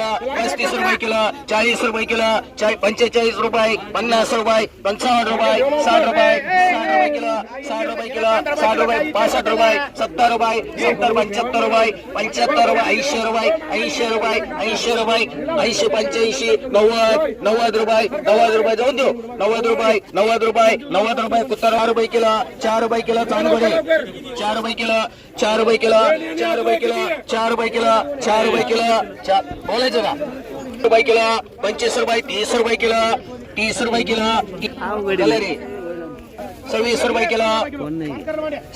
पस्तीस रुपये किलो चाळीस रुपये किलो पंचेचाळीस रुपये पन्नास रुपये पंचावन्न रुपये साठ रुपये साठ रुपये किलो साठ रुपये किलो साठ रुपये पासष्ट रुपये सत्तर रुपये सत्तर पंच्याहत्तर रुपये पंच्याहत्तर रुपये ऐंशी रुपये ऐंशी रुपये ऐंशी रुपये ऐंशी पंच्याऐंशी नव्वद नव्वद रुपये नव्वद रुपये जाऊन देऊ. नव्वद रुपये नव्वद रुपये नव्वद रुपये कुत्तर रुपये किलो चार रुपये किलो चांदवडे चार रुपये किलो चार रुपये किलो चार रुपये किलो चार रुपये किलो चार रुपये किलो चार बोलायचं का रुपये किलो पंचवीस रुपये तीस रुपये किलो तीस रुपये किलो कलरी सव्वीस रुपये किलो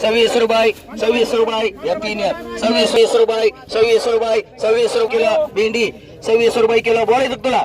सव्वीस रुपये सव्वीस रुपये या तीन. सव्वीस वीस रुपये सव्वीस रुपये सव्वीस रुपये किलो भेंडी सव्वीस रुपये किलो बोलायचं तुला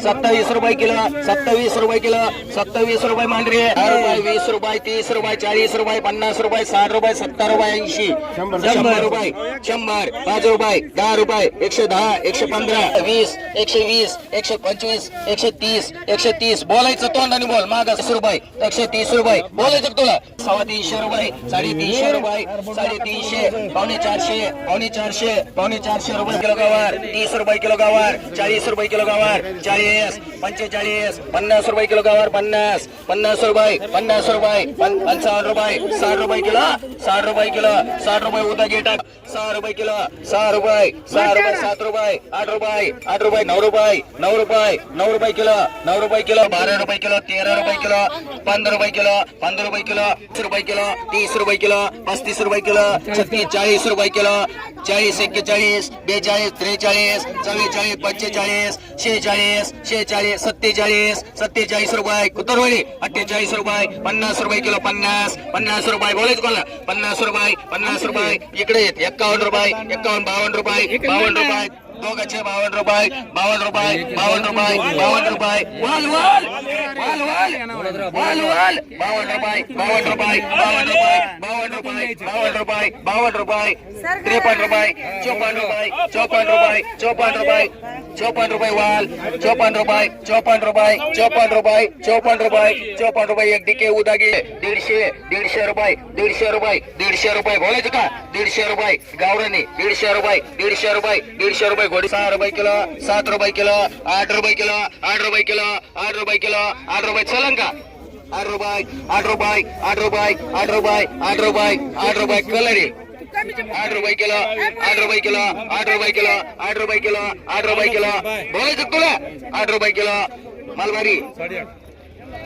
सत्तावीस रुपये किलो सत्तावीस रुपये किलो सत्तावीस रुपये मांडरी रुपये वीस रुपये तीस रुपये चाळीस रुपये पन्नास रुपये साठ रुपये सत्तर रुपये ऐंशी. शंभर. रुपये शंभर पाच रुपये दहा रुपये एकशे दहा एकशे पंधरा वीस एकशे वीस एकशे पंचवीस एकशे तीस एकशे तीस. बोलायचं तोंडाने बोल माग तीस रुपये एकशे तीस रुपये. बोलायचं तुला? सव्वा तीनशे रुपये साडेतीनशे रुपये साडेतीनशे पावणे चारशे पावणे चारशे पावणे चारशे रुपये किलो गवार तीस रुपये किलो गवार चाळीस रुपये किलो गवार चाळीस पंचेचाळीस पन्नास रुपये किलो गवार पन्नास पन्नास रुपये पन्नास रुपये पंचावन्न रुपये साठ रुपये किलो साठ रुपये किलो साठ रुपये उदा गेटा सहा रुपये किलो सहा रुपये सहा रुपये सात रुपये आठ रुपये आठ रुपये नऊ रुपये नऊ रुपये नऊ रुपये किलो नऊ रुपये किलो बारा रुपये किलो तेरा रुपये किलो पंधरा रुपये किलो पंधरा रुपये किलो तीस रुपये किलो तीस रुपये किलो पस्तीस रुपये किलो छत्तीस चाळीस रुपये किलो चाळीस एक्केचाळीस बेचाळीस त्रेचाळीस चव्वेचाळीस पंचेचाळीस शेहेचाळीस शेहेचाळीस सत्तेचाळीस सत्तेचाळीस रुपये कुतरवडी अठ्ठेचाळीस रुपये पन्नास रुपये किलो पन्नास पन्नास रुपये बोलायचं कोणाला? पन्नास रुपये पन्नास रुपये इकडे येत एक्कावन्न रुपये एक्कावन्न बावन्न रुपये बावन्न रुपये. दोघांचे बावन्न रुपये बावन्न रुपये बावन्न रुपये बावन्न रुपये वाल वाल वाल वाल वाल वाल बावन्न रुपये बावन्न रुपये बावन्न रुपये बावन्न रुपये बावन्न रुपये बावन्न रुपये त्रेपन्न रुपये चोपन्न रुपये चोपन्न रुपये चोपन्न रुपये चोपन्न रुपये वाल चोपन्न रुपये चोपन्न रुपये चोपन्न रुपये चोपन्न रुपये चोपन्न रुपये एक डिके उदागे दीडशे दीडशे रुपये दीडशे रुपये दीडशे रुपये बोलायचं का दीडशे रुपये गावरानी दीडशे रुपये दीडशे रुपये दीडशे रुपये घोडी सहा रुपये किलो सात रुपये किलो आठ रुपये किलो आठ रुपये किलो आठ रुपये किलो आठ रुपये चलन का आठ रुपये आठ रुपये आठ रुपये आठ रुपये आठ रुपये आठ रुपये कलरी आठ रुपये किलो आठ रुपये किलो आठ रुपये किलो आठ रुपये किलो आठ रुपये किलो बोलायचं का तुला आठ रुपये किलो मालवारी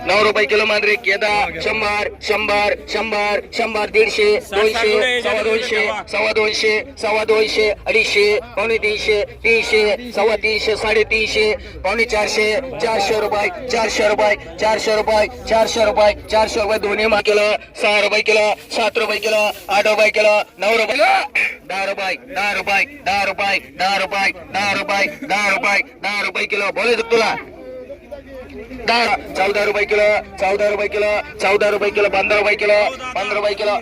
नऊ रुपये किलो मांजरे केदा शंभर शंभर शंभर शंभर दीडशे दोनशे सव्वा दोनशे सव्वा दोनशे सव्वा दोनशे अडीचशे पावणे तीनशे तीनशे सव्वा तीनशे साडेतीनशे पावणे चारशे चारशे रुपये चारशे रुपये चारशे रुपये चारशे रुपये चारशे रुपये दोन्ही मा किलो सहा रुपये किलो सात रुपये किलो आठ रुपये किलो नऊ रुपये किलो दहा रुपये दहा रुपये दहा रुपये दहा रुपये दहा रुपये दहा रुपये दहा रुपये किलो बोलू तुला दहा चौदा रुपये किलो चौदा रुपये किलो चौदा रुपये किलो पंधरा रुपये किलो पंधरा रुपये किलो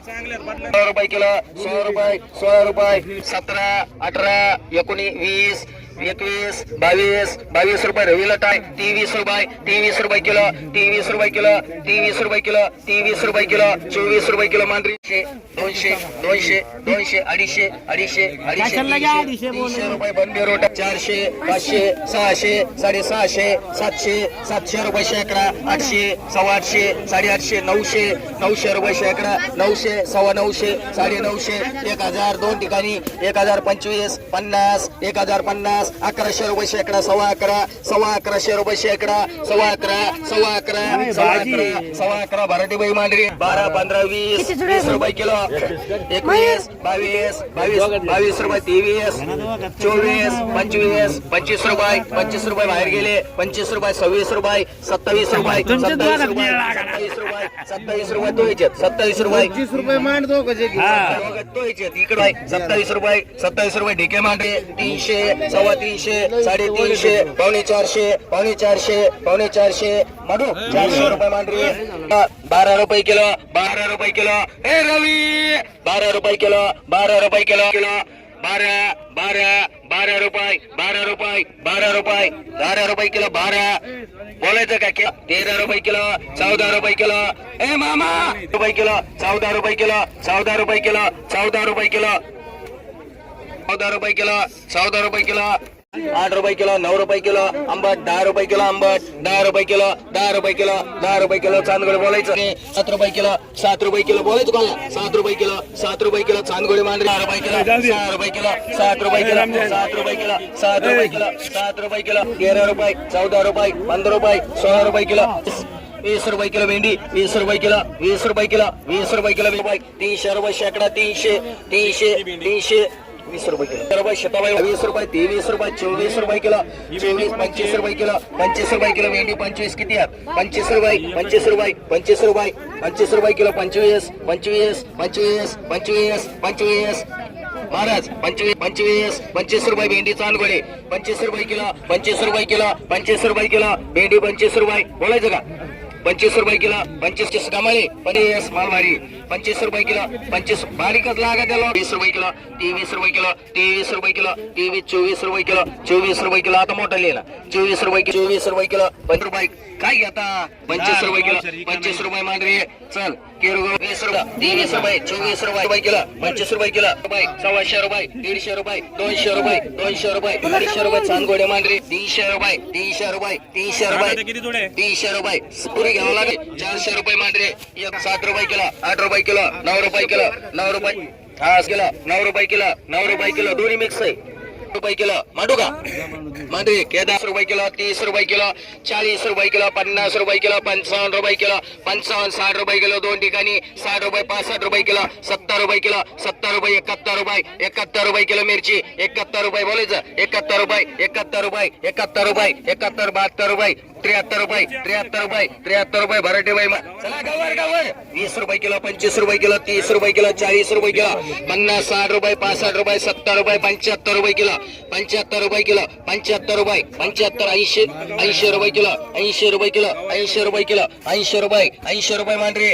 पंधरा रुपये किलो सोळा रुपये सोळा रुपये सतरा अठरा एकोणीस वीस एकवीस बावीस बावीस रुपये रवीला टाय तेवीस रुपये तेवीस रुपये किलो तेवीस रुपये किलो तेवीस रुपये किलो तेवीस रुपये किलो चोवीस रुपये किलो मांजरीशे दोनशे दोनशे दोनशे अडीचशे अडीचशे अडीचशे तीनशे तीनशे रुपये बंदे रोट चारशे पाचशे सहाशे साडेसहाशे सातशे सातशे रुपये शेकडा आठशे सव्वा आठशे साडेआठशे नऊशे नऊशे रुपये शेकडा नऊशे सव्वा नऊशे साडे नऊशे एक हजार दोन ठिकाणी एक हजार पंचवीस पन्नास एक हजार पन्नास अकराशे रुपये शेकडा सव्वा अकरा सव्वा अकराशे रुपये शेकडा सव्वा अकरा सव्वा अकरा सव्वा अकरा सव्वा अकरा भराटी बाई मांडरी बारा पंधरा वीस वीस रुपये किलो. एकवीस बावीस बावीस बावीस रुपये तेवीस चोवीस पंचवीस पंचवीस रुपये पंचवीस रुपये बाहेर गेले पंचवीस रुपये सव्वीस रुपये सत्तावीस रुपये सत्तावीस रुपये सत्तावीस रुपये सत्तावीस रुपये तो याच्यात सत्तावीस रुपये. पंचवीस रुपये मांड दो कसे तो याच्यात इकडे. सत्तावीस रुपये सत्तावीस रुपये ढेके मांडे तीनशे सव्वा तीनशे साडेतीनशे पावणे चारशे पावणे चारशे पावणे चारशे. माडू चारशे रुपये मांडरी. बारा रुपये किलो बारा रुपये किलो. हे रवी! बारा रुपये किलो बारा रुपये किलो किलो. बारा बारा बारा रुपये बारा रुपये बारा रुपये. बारा रुपये किलो बारा. बोलायचं का? किलो तेरा रुपये किलो चौदा रुपये किलो. ए मामा! रुपये किलो चौदा रुपये किलो चौदा रुपये किलो चौदा रुपये किलो. चौदा रुपये किलो चौदा रुपये किलो आठ रुपये किलो नऊ रुपये किलो आंबट दहा रुपये किलो आंबट दहा रुपये किलो दहा रुपये किलो दहा रुपये किलो चांदगोडे बोलायचं सात रुपये किलो सात रुपये किलो बोलायचं कोणाला सात रुपये किलो सात रुपये किलो चांदगोडे मांडरे दहा रुपये किलो सहा रुपये किलो सात रुपये किलो सात रुपये किलो सात रुपये किलो सात रुपये किलो तेरा रुपये चौदा रुपये पंधरा रुपये सोळा रुपये किलो वीस रुपये किलो भेंडी वीस रुपये किलो वीस रुपये किलो वीस रुपये किलो तीनशे रुपये शेकडा तीनशे तीनशे तीनशे वीस रुपये किलो. रुपये शेताबाई वीस रुपये तेवीस रुपये चोवीस रुपये किलो चोवीस पंचवीस रुपये किलो पंचवीस रुपये किलो भेंडी पंचवीस किती आहेत? पंचवीस रुपये पंचवीस रुपये पंचवीस रुपये पंचवीस रुपये किलो पंचवीस पंचवीस पंचवीस पंचवीस पंचवीस. महाराज पंचवीस पंचवीस पंचवीस रुपये भेंडी चांदगोडे पंचवीस रुपये किलो पंचवीस रुपये किलो पंचवीस रुपये किलो भेंडी पंचवीस रुपये. बोलायचं का? पंचवीस रुपये किलो पंचवीस कमाळे पंचवीस मालवारी पंचवीस रुपये किलो पंचवीस बारीकच लागा त्याला. वीस रुपये किलो तेवीस रुपये किलो तेवीस रुपये किलो तेवीस चोवीस रुपये किलो चोवीस रुपये किलो. आता मोठा लिहिला. चोवीस रुपये किलो चोवीस रुपये किलो पंधरा रुपये. काय घेता? पंचवीस रुपये किलो पंचवीस रुपये मांडरे चल. वीस रुपये तेवीस रुपये चोवीस रुपये किलो पंचवीस रुपये किलो रुपये सव्वाशे रुपये दीडशे रुपये दोनशे रुपये दोनशे रुपये अडीचशे रुपये चांदगोडे मांडरे तीनशे रुपये तीनशे रुपये तीनशे रुपये किती तीनशे रुपये पुरी घ्यावं लागेल चारशे रुपये मांडरे एक सात रुपये किलो आठ रुपये किलो नऊ रुपये किलो नऊ रुपये हा किलो नऊ रुपये किलो नऊ रुपये किलो दोन्ही मिक्स आहे. रुपये किलो. मांडू का? मांडू केदास रुपये किलो तीस रुपये किलो चाळीस रुपये किलो पन्नास रुपये किलो पंचावन्न रुपये किलो पंचावन्न साठ रुपये किलो दोन ठिकाणी साठ रुपये पासष्ट रुपये किलो सत्तर रुपये किलो सत्तर रुपये एकाहत्तर रुपये एकाहत्तर रुपये किलो मिरची एकाहत्तर रुपये बोलायचं एकाहत्तर रुपये एकाहत्तर रुपये एकाहत्तर रुपये एकाहत्तर बहात्तर रुपये त्र्याहत्तर रुपये त्र्याहत्तर रुपये त्र्याहत्तर रुपये भराटे बाई चला गवर गवर वीस रुपये किलो पंचवीस रुपये किलो तीस रुपये किलो चाळीस रुपये किलो पन्नास साठ रुपये पासष्ट रुपये सत्तर रुपये पंच्याहत्तर रुपये किलो पंच्याहत्तर रुपये किलो पंच्याहत्तर रुपये पंच्याहत्तर ऐंशी ऐंशी रुपये किलो ऐंशी रुपये किलो ऐंशी रुपये किलो ऐंशी रुपये ऐंशी रुपये मांडरे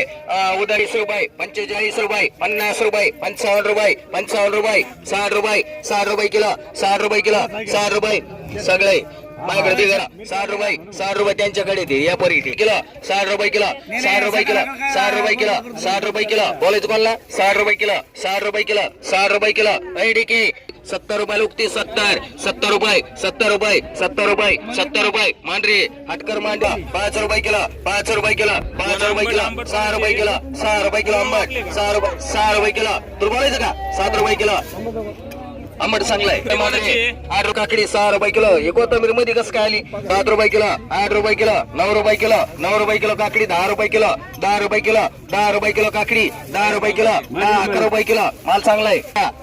उदाळीस रुपये पंचेचाळीस रुपये पन्नास रुपये पंचावन्न रुपये पंचावन्न रुपये साठ रुपये साठ रुपये किलो साठ रुपये किलो साठ रुपये सगळे माझ्याकडे दे जरा साठ रुपये साठ रुपये त्यांच्याकडे दे या परी किलो साठ रुपये किलो साठ रुपये किलो साठ रुपये किलो साठ रुपये किलो बोलायचं कोणाला साठ रुपये किलो साठ रुपये किलो साठ रुपये किलो ऐ डिके सत्तर रुपये उगते सत्तर सत्तर रुपये सत्तर रुपये सत्तर रुपये सत्तर रुपये मांडरे हटकर मांडा पाच रुपये किलो पाच रुपये किलो पाच रुपये किलो सहा रुपये किलो सहा रुपये किलो आंबट सहा रुपये सहा रुपये किलो तुला बोलायचं का सात रुपये किलो आंबट चांगलाय. आठ रुपये काकडी सहा रुपये किलो. हे कोथंबीरमध्ये कसं काय आली? सात रुपये किलो आठ रुपये किलो नऊ रुपये किलो नऊ रुपये किलो काकडी दहा रुपये किलो दहा रुपये किलो दहा रुपये किलो काकडी दहा रुपये किलो दहा अकरा रुपये किलो. माल चांगलाय.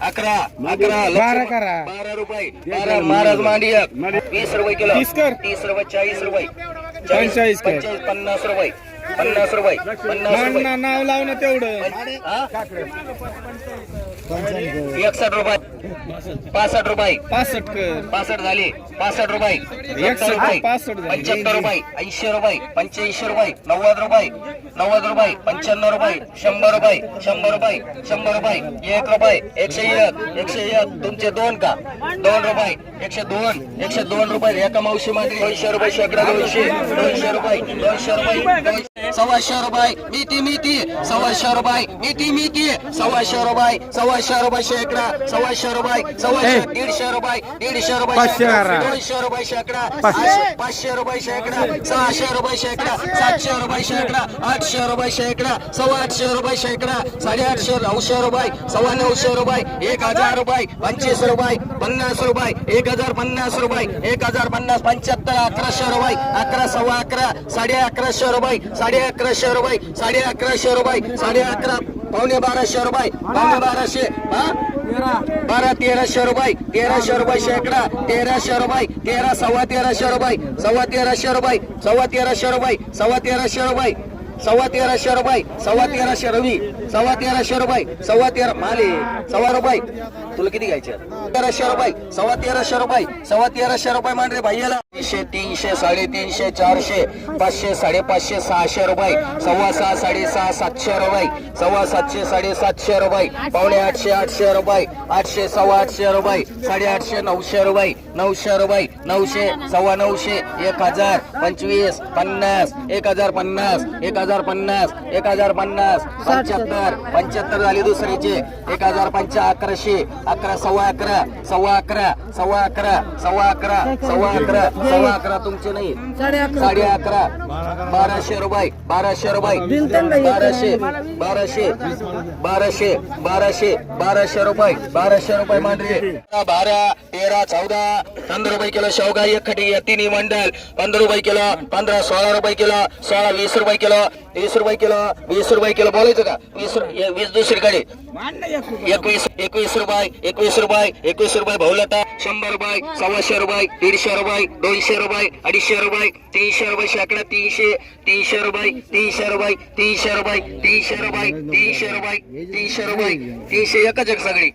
अकरा अकरा बारा. करा. बारा रुपये. बारा महाराज मांडी. वीस रुपये किलो. तीस रुपये चाळीस रुपये. पंचेचाळीस पन्नास रुपये. पन्नास रुपये. पन्नास रुपये. नाव लाव ना तेवढं? एकसष्ट रुपये. पासष्ट रुपये. पासष्ट पासष्ट झाले. पासष्ट रुपये. सत्तर रुपये. पंच्याहत्तर रुपये. ऐंशी रुपये. पंच्याऐंशी रुपये. नव्वद रुपये. नव्वद रुपये. पंच्याण्णव रुपये. शंभर रुपये. शंभर रुपये. शंभर रुपये. एक रुपये. एकशे एक. एकशे एक. तुमचे दोन का? दोन रुपये. एकशे दोन. एकशे दोन रुपये एका मावशी मध्ये दोनशे रुपये शेकडा दोनशे. दोनशे रुपये दोनशे रुपये सव्वाशे रुपये मिती मिती सव्वाशे रुपये मिती मिती सव्वाशे रुपये सव्वाशे रुपये शेकडा. सव्वाशे रुपये सव्वाशे दीडशे रुपये दीडशे रुपये. दोनशे रुपये शेकडा. पाचशे. आठशे- पाचशे रुपये शेकडा. सहाशे रुपये शेकडा. सातशे रुपये शेकडा. आठशे रुपये शेकडा. सव्वा आठशे रुपये शेकडा. साडेआठशे नऊशे रुपये सव्वा नऊशे रुपये एक हजार रुपये पंचवीस रुपये पन्नास रुपये एक हजार पन्नास रुपये. एक हजार पन्नास पंच्याहत्तर अकराशे रुपये. अकरा सव्वा अकरा साडे अकराशे रुपये. साडे अकराशे रुपये. साडे अकराशे रुपये. साडे अकरा पावणे बाराशे रुपये. पावणे बाराशे हा? बारा तेराशे रुपये. तेराशे रुपये शेकडा. तेराशे रुपये. तेरा सव्वा तेराशे रुपये. सव्वा तेराशे रुपये. सव्वा तेराशे रुपये. सव्वा तेराशे रुपये. सव्वा तेराशे रुपये सव्वा तेराशे रवी सव्वा तेराशे रुपये सव्वा तेरा माले सव्वा रुपये. तुला किती घ्यायचे? तेराशे रुपये सव्वा तेराशे रुपये सव्वा तेराशे रुपये मान रे भाईला तीनशे तीनशे साडेतीनशे चारशे पाचशे साडेपाचशे सहाशे रुपये. सव्वा सहा साडेसहा सातशे रुपये. सव्वा सातशे साडेसातशे रुपये. पावणे आठशे आठशे रुपये. आठशे सव्वा आठशे रुपये. साडेआठशे नऊशे रुपये. नऊशे रुपये. नऊशे सव्वा नऊशे एक हजार पंचवीस पन्नास एक हजार पन्नास एक हजार हजार पन्नास एक हजार पन्नास पंच्याहत्तर. पंच्याहत्तर झाली दुसरीचे. एक हजार पंचा अकराशे. अकरा सव्वा अकरा सव्वा अकरा सव्वा अकरा सव्वा अकरा सव्वा अकरा सव्वा अकरा. तुमचे नाही. साडे अकरा. बाराशे रुपये बाराशे रुपये. बाराशे बाराशे बाराशे बाराशे बाराशे रुपये बाराशे रुपये मांडले. बारा तेरा चौदा. पंधरा रुपये किलो शेवगा एक खटी तिन्ही मंडल. पंधरा रुपये किलो पंधरा सोळा रुपये किलो सोळा वीस रुपये किलो वीस रुपये किलो वीस रुपये किलो बोलायचं का? वीस वीस दुसरीकडे. एकवीस एकवीस रुपये एकवीस रुपये एकवीस रुपये भाऊलता शंभर रुपये सव्वाशे रुपये दीडशे रुपये दोनशे रुपये अडीचशे रुपये तीनशे रुपये शेकडा तीनशे तीनशे रुपये तीनशे रुपये तीनशे रुपये तीनशे रुपये तीनशे रुपये तीनशे रुपये तीनशे एकच एक सगळी.